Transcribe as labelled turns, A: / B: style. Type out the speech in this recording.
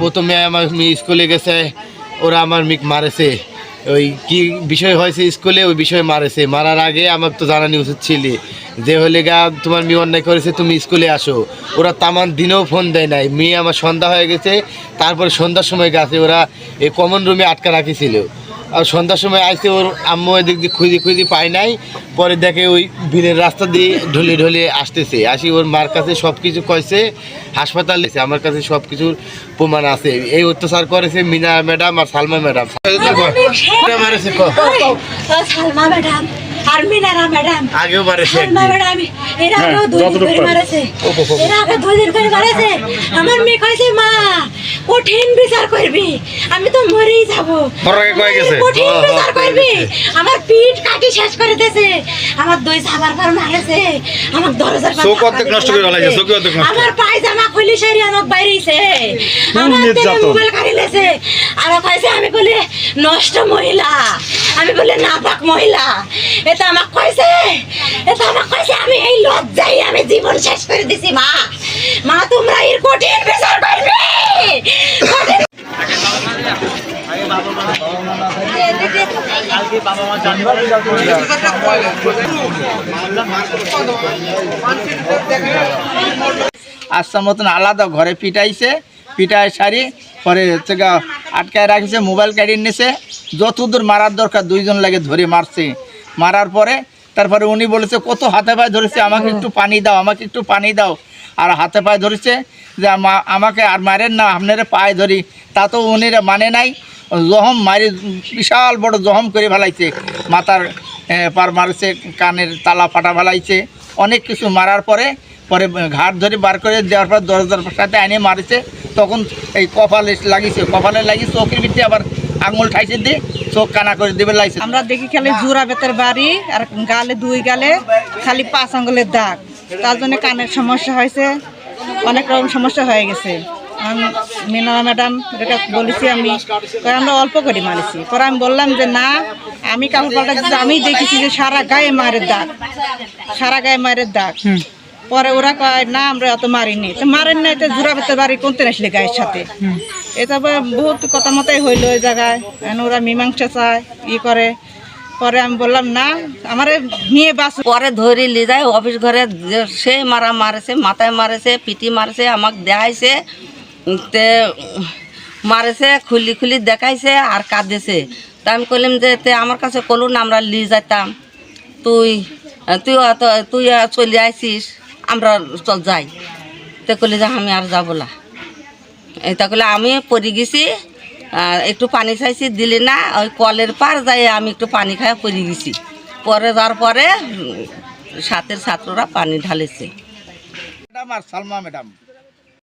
A: প্রথমে আমার স্কুলে গেছে, ওরা আমার মিক মারেছে। ওই কি বিষয় হয়েছে স্কুলে, ওই বিষয়ে মারেছে। মারার আগে আমার তো জানানি উচিত ছিল। যে হলে গা তোমার মেয়ে অন্যায় করেছে, তুমি স্কুলে আসো। ওরা তামান দিনেও ফোন দেয় নাই। মেয়ে আমার সন্ধ্যা হয়ে গেছে, তারপরে সন্ধ্যার সময় গেছে, ওরা এই কমন রুমে আটকা রাখিছিল আর সন্ধ্যার সময় আসতে ওর আম্মু এদিক দিয়ে খুঁজি খুঁজি পাই নাই পরে দেখে ওই ভিড়ের রাস্তা দিয়ে ঢলে ঢলে আসতেছে আসি ওর মার কাছে সব কিছু কয়েছে হাসপাতাল এসে আমার কাছে সব কিছুর প্রমাণ আছে এই অত্যাচার করেছে মিনা ম্যাডাম আর সালমা ম্যাডাম ক?
B: ম্যাডাম?
A: আগেও
B: ম্যাডাম এর আগেও দুই দিন করে মারেছে। এর আগে দুই দিন করে মারেছে। আমার মেয়ে কইছে মা কঠিন বিচার করবি। আমি তো মরেই যাব।
C: পরে কয়ে গেছে?
B: কঠিন
A: হ্যাঁ,
B: বিচার
A: হ্যাঁ,
B: করবি। আমার পিঠ কাটি শেষ করে দিয়েছে। আমার দুই সাবার পর মারেছে। আমার দরজার পাশে
C: চোখ অর্ধেক নষ্ট করে ফেলাইছে, চোখ অর্ধেক নষ্ট।
B: আমার পায়জামা খুলি সেরি আমার বাইরেছে আমার মোবাইল কাড়ি লেছে। আর কইছে আমি বলে, নষ্ট মহিলা। আমি বলে নাপাক মহিলা। এটা আমাক কইছে, এটা আমাক কইছে, আমি এই লজ্জায় আমি জীবন শেষ করে দিছি, মা। মা, তোমরা এর কঠিন বিচার কঠিন
D: আসার মতন আলাদা ঘরে পিটাইছে। পিটাই সারি পরে হচ্ছে গা আটকায় রাখিছে, মোবাইল কাটিয়ে নিছে। যতদূর মারার দরকার, দুইজন লাগে ধরে মারছে। মারার পরে, তারপরে উনি বলেছে, কত হাতে পায়ে ধরেছে, আমাকে একটু পানি দাও, আমাকে একটু পানি দাও। আর হাতে পায়ে ধরেছে যে, আমা- আমাকে আর মারেন না, আপনারা পায়ে ধরি। তা তো উনি মানে নাই। জহম মারি, বিশাল বড় জহম করে ফেলাইছে। মাথার পার মারছে, কানের তালা ফাটা ফেলাইছে। অনেক কিছু মারার পরে পরে ঘাট ধরে বার করে দেওয়ার পর দরজার সাথে আনে মারেছে তখন এই কপালে লাগিয়েছে কপালে লাগিয়ে চোখের ভিতরে আবার আঙুল ঠাইছে দিয়ে চোখ কানা করে দেবে লাগছে
E: আমরা দেখি খালি জোড়া বেতের বাড়ি আর গালে দুই গালে খালি পাঁচ আঙ্গুলের দাগ। তার জন্য কানের সমস্যা হয়েছে অনেক রকম সমস্যা হয়ে গেছে। আমি মিনা ম্যাডাম এটা বলেছি আমি আমরা অল্প করে মারিছি। পরে আমি বললাম যে না আমি কাপড় পাল্টা আমি দেখেছি যে সারা গায়ে মারের দাগ সারা গায়ে মারের দাগ। পরে ওরা কয়, না, আমরা অত মারিনি। তো মারেন নাই, তো জোড়া বেতের বাড়ি কোনতে আসলে গায়ের সাথে? এটা বহুত কথা মতোই হইল ওই জায়গায়। ওরা মীমাংসা চায়, ই করে। পরে আমি বললাম, না, আমার নিয়ে বাস
F: পরে ধরে লি যায়, অফিস ঘরে সে মারা মারেছে, মাথায় মারেছে পিটি মারেছে, আমাকে দেখাইছে তে মারেছে, খুলি খুলি দেখাইছে আর কাঁদেছে। তা আমি কইলাম যে, তে আমার কাছে কলু না, আমরা লি যাইতাম। তুই তুই তুই চলে আইসিস আমরা চল যাই। তো কলে যে আমি আর যাব না। এটা কলে আমি পড়ে গেছি একটু পানি খাইছি, দিলে না, ওই কলের পার যাই আমি একটু পানি খাই পড়ে গেছি। পরে যাওয়ার পরে সাতের ছাত্ররা পানি ঢালেছে।
D: ম্যাডাম আর সালমা ম্যাডাম।